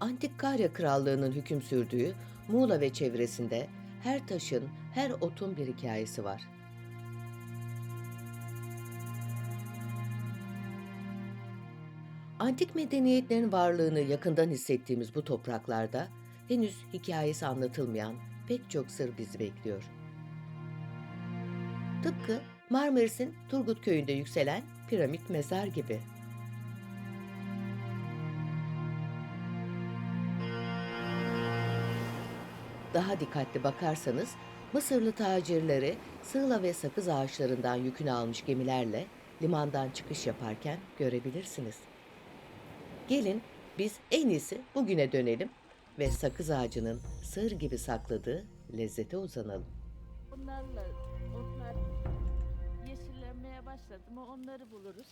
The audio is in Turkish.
Antik Karya Krallığı'nın hüküm sürdüğü Muğla ve çevresinde her taşın, her otun bir hikayesi var. Antik medeniyetlerin varlığını yakından hissettiğimiz bu topraklarda henüz hikayesi anlatılmayan pek çok sır bizi bekliyor. Tıpkı Marmaris'in Turgut Köyü'nde yükselen piramit mezar gibi. Daha dikkatli bakarsanız Mısırlı tacirleri sığla ve sakız ağaçlarından yükünü almış gemilerle limandan çıkış yaparken görebilirsiniz. Gelin biz en iyisi bugüne dönelim ve sakız ağacının sır gibi sakladığı lezzete uzanalım. Onlarla otlar yeşillenmeye başladı mı onları buluruz.